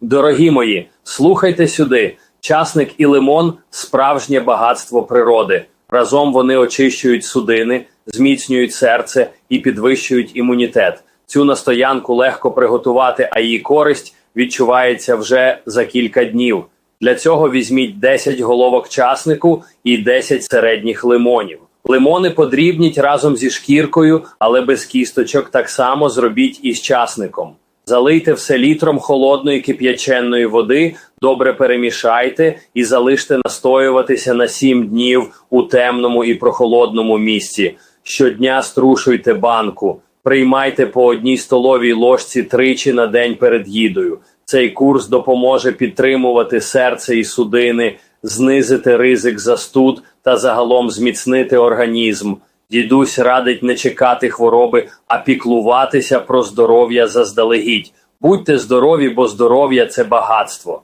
Дорогі мої, слухайте сюди. Часник і лимон справжнє багатство природи. Разом вони очищують судини, зміцнюють серце і підвищують імунітет. Цю настоянку легко приготувати, а її користь відчувається вже за кілька днів. Для цього візьміть 10 головок часнику і 10 середніх лимонів. Лимони подрібніть разом зі шкіркою, але без кісточок так само зробіть і з часником. Залийте все літром холодної кип'яченої води, добре перемішайте і залиште настоюватися на 7 днів у темному і прохолодному місці. Щодня струшуйте банку, приймайте по одній столовій ложці тричі на день перед їдою. Цей курс допоможе підтримувати серце і судини, знизити ризик застуд та загалом зміцнити організм. Дідусь радить не чекати хвороби, а піклуватися про здоров'я заздалегідь. Будьте здорові, бо здоров'я це багатство.